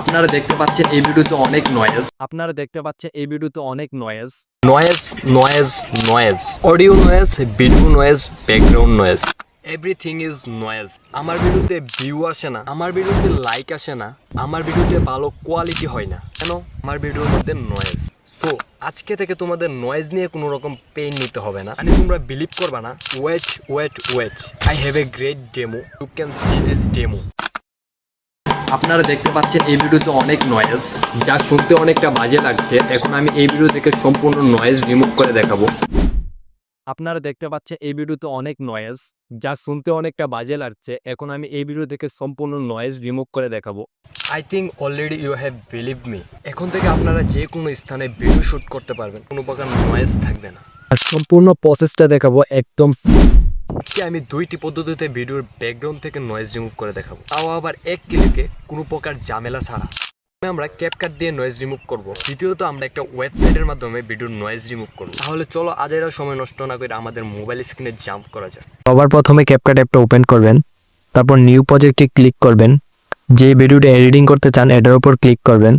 আপনারা দেখতে পাচ্ছেন এই ভিডিওতে অনেক নয়েজ আপনারা দেখতে পাচ্ছেন এই ভিডিওতে অনেক noise noise noise noise audio noise video noise background noise everything is noise আমার ভিডিওতে ভিউ আসে না আমার ভিডিওতে লাইক আসে না আমার ভিডিওতে ভালো কোয়ালিটি হয় না। কেন? আমার ভিডিওর মধ্যে নয়েজ সো আজকে থেকে তোমাদের নয়েজ নিয়ে কোনো রকম পেইন নিতে হবে না। মানে তোমরা বিলিভ করবা না। Wait wait wait I have a great demo you can see this demo আপনারা দেখতে পাচ্ছেন এই ভিডিওতে অনেক নয়েজ যা শুনতে অনেকটা বাজে লাগছে। এখন আমি এই ভিডিও থেকে সম্পূর্ণ নয়েজ রিমুভ করে দেখাবো। আপনারা দেখতে পাচ্ছেন এই ভিডিওতে অনেক নয়েজ যা শুনতে অনেকটা বাজে লাগছে। এখন আমি এই ভিডিও থেকে সম্পূর্ণ নয়েজ রিমুভ করে দেখাবো। I think already you have believe me এখন থেকে আপনারা যে কোনো স্থানে ভিডিও শুট করতে পারবেন। কোনো প্রকার নয়েজ থাকবে না। আর সম্পূর্ণ প্রসেসটা দেখাবো একদম আজকে আমি দুইটি পদ্ধতিতে ভিডিওর ব্যাকগ্রাউন্ড থেকে নয়েজ রিমুভ করে দেখাবো। তাও আবার এক ক্লিকে কোনো প্রকার ঝামেলা ছাড়া। আমরা ক্যাপকাট দিয়ে নয়েজ রিমুভ করব। দ্বিতীয়ত আমরা একটা ওয়েবসাইটের মাধ্যমে ভিডিওর নয়েজ রিমুভ করব। তাহলে চলো আজেরা সময় নষ্ট না করে আমাদের মোবাইল স্ক্রিনে জাম্প করা যায় সবার প্রথমে ক্যাপকাট অ্যাপটা ওপেন করবেন, তারপর নিউ প্রজেক্টে ক্লিক করবেন, যে ভিডিওটা এডিটিং করতে চান, এটার উপর ক্লিক করবেন,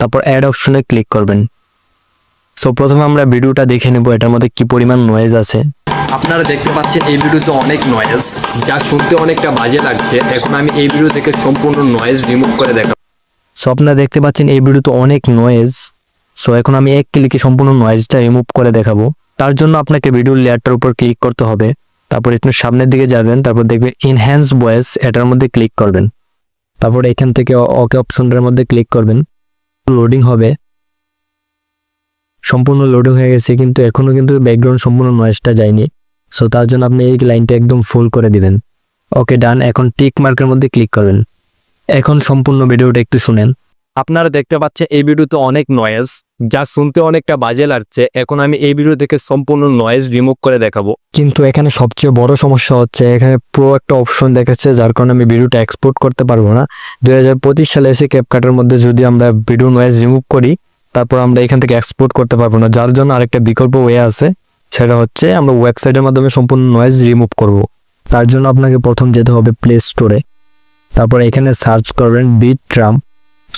তারপর অ্যাড অপশনে ক্লিক করবেন। সো প্রথমে আমরা ভিডিওটা দেখে নেব, এটার মধ্যে কি পরিমাণ নয়েজ আছে। আপনারা দেখতে পাচ্ছেন এই ভিডিওতে অনেক নয়েজ যা শুনতে অনেকটা বাজে লাগছে। এখন আমি এই ভিডিও থেকে সম্পূর্ণ নয়েজ রিমুভ করে দেখাবো। সো আপনারা দেখতে পাচ্ছেন এই ভিডিওতে অনেক নয়েজ সো এখন আমি এক ক্লিকে সম্পূর্ণ নয়েজটা রিমুভ করে দেখাবো। তার জন্য আপনাকে ভিডিওর লেয়ারটার উপর ক্লিক করতে হবে। তারপর একটু সামনের দিকে যাবেন, তারপর দেখবেন ইনহ্যান্স ভয়েস এটার মধ্যে ক্লিক করবেন। তারপর এখান থেকে ওকে অপশনটার মধ্যে ক্লিক করবেন। লোডিং হবে। সম্পূর্ণ লোডিং হয়ে গেছে, কিন্তু এখনও কিন্তু ব্যাকগ্রাউন্ড সম্পূর্ণ নয়েজটা যায়নি। সো তার জন্য আপনি এই লাইনটা একদম ফুল করে দিবেন। ওকে ডান এখন টিক মার্কের মধ্যে ক্লিক করবেন। এখন সম্পূর্ণ ভিডিওটা একটু শুনেন। আপনারা দেখতে পাচ্ছেন, এই ভিডিওতে অনেক নয়েজ যা শুনতে অনেকটা বাজে লাগছে। এখন আমি এই ভিডিও থেকে সম্পূর্ণ নয়েজ রিমুভ করে দেখাবো। কিন্তু এখানে সবচেয়ে বড় সমস্যা হচ্ছে, এখানে প্রো একটা অপশন দেখাচ্ছে, যার কারণে আমি ভিডিওটা এক্সপোর্ট করতে পারব না। দুই হাজার পঁচিশ সালে এসে ক্যাপকাটের মধ্যে যদি আমরা ভিডিও নয়েজ রিমুভ করি, তারপর আমরা এখান থেকে এক্সপোর্ট করতে পারব না। যার জন্য আরেকটা বিকল্প ওয়ে আছে। সেটা হচ্ছে আমরা ওয়েবসাইটের মাধ্যমে সম্পূর্ণ নয়েজ রিমুভ করব। তার জন্য আপনাকে প্রথম যেতে হবে প্লে স্টোরে তারপর এখানে সার্চ করবেন বিট ট্রাম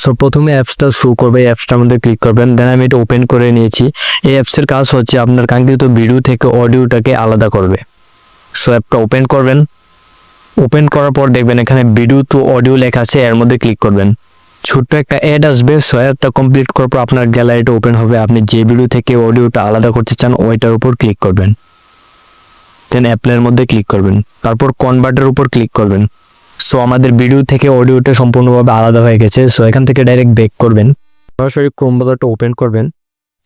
সো প্রথমে অ্যাপসটা শো করবে, এই অ্যাপসটার মধ্যে ক্লিক করবেন। দেন আমি এটা ওপেন করে নিয়েছি। এই অ্যাপসের কাজ হচ্ছে আপনার কাঙ্ক্ষিত ভিডিও থেকে অডিওটাকে আলাদা করবে। সো অ্যাপটা ওপেন করবেন। ওপেন করার পর দেখবেন এখানে ভিডিও টু অডিও লেখা আছে, এর মধ্যে ক্লিক করবেন। ছোট্ট একটা অ্যাড আসবে সো অ্যাডটা কমপ্লিট করার পর আপনার গ্যালারিটা ওপেন হবে। আপনি যে ভিডিও থেকে অডিওটা আলাদা করতে চান, ওইটার উপর ক্লিক করবেন। দেন অ্যাপ্লের মধ্যে ক্লিক করবেন। তারপর কনভার্টের উপর ক্লিক করবেন। সো আমাদের ভিডিও থেকে অডিওটা সম্পূর্ণভাবে আলাদা হয়ে গেছে। সো এখান থেকে ডাইরেক্ট বেক করবেন। সরাসরি ক্রোম ব্রাউজারটা ওপেন করবেন।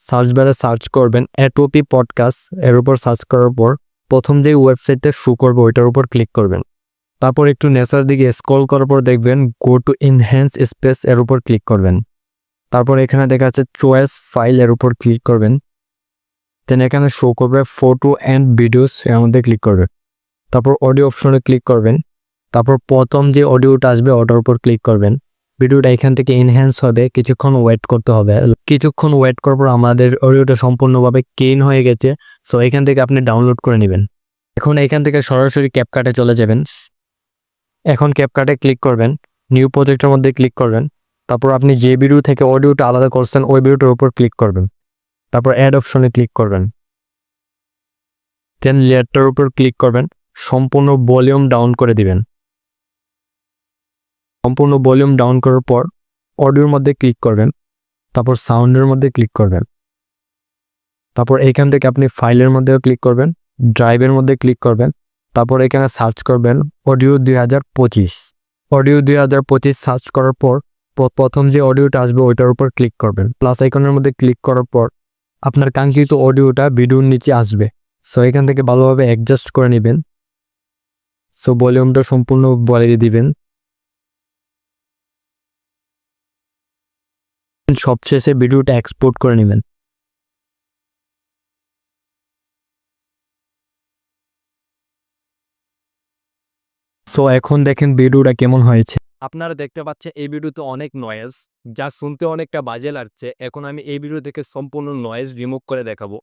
সার্চ বারে সার্চ করবেন এটোপি পডকাস্ট এর উপর সার্চ করার পর প্রথম যে ওয়েবসাইটটা শু করবে, ওইটার উপর ক্লিক করবেন। তারপর একটু নেচার দিকে স্ক্রল করার পর দেখবেন গো টু ইনহ্যান্স স্পেস এর উপর ক্লিক করবেন। তারপর এখানে দেখা যাচ্ছে চয়েস ফাইল এর উপর ক্লিক করবেন। দেন এখানে শো করবে ফটো অ্যান্ড ভিডিওস এর মধ্যে ক্লিক করবে। তারপর অডিও অপশনে ক্লিক করবেন। তারপর প্রথম যে অডিওটা আসবে ওটার উপর ক্লিক করবেন। ভিডিওটা এখান থেকে এনহ্যান্স হবে, কিছুক্ষণ ওয়েট করতে হবে। কিছুক্ষণ ওয়েট করার পর আমাদের অডিওটা সম্পূর্ণভাবে ক্লিন হয়ে গেছে। সো এখান থেকে আপনি ডাউনলোড করে নেবেন। এখন এখান থেকে সরাসরি ক্যাপকাটে চলে যাবেন। এখন ক্যাপকাটে ক্লিক করবেন নিউ প্রজেক্টের মধ্যে ক্লিক করবেন, তারপর আপনি যে ভিডিও থেকে অডিওটা আলাদা করছেন, ওই ভিডিওটার উপর ক্লিক করবেন, তারপর অ্যাড অপশনে ক্লিক করবেন। দেন লেয়ারটার উপর ক্লিক করবেন, সম্পূর্ণ ভলিউম ডাউন করে দিবেন। সম্পূর্ণ ভলিউম ডাউন করার পর অডিওর মধ্যে ক্লিক করবেন, তারপর সাউন্ডের মধ্যে ক্লিক করবেন। তারপর এইখান থেকে আপনি ফাইলের মধ্যেও ক্লিক করবেন ড্রাইভের মধ্যে ক্লিক করবেন তারপর এখানে সার্চ করবেন অডিও দুই হাজার পঁচিশ। অডিও দুই হাজার পঁচিশ সার্চ করার পর প্রথম যে অডিওটা আসবে ওইটার উপর ক্লিক করবেন। প্লাস আইকনের মধ্যে ক্লিক করার পর আপনার কাঙ্ক্ষিত অডিওটা ভিডিওর নিচে আসবে। সো এখান থেকে ভালোভাবে অ্যাডজাস্ট করে নেবেন। সো ভলিউমটা সম্পূর্ণ বাড়িয়ে দিবেন। সবশেষে ভিডিওটা এক্সপোর্ট করে নেবেন। সো এখন দেখেন ভিডিওটা কেমন হয়েছে। আপনারা দেখতে পাচ্ছেন, এই ভিডিওতে অনেক নয়েজ যা শুনতে অনেকটা বাজে লাগছে। এখন আমি এই ভিডিও থেকে সম্পূর্ণ নয়েজ রিমুভ করে দেখাবো।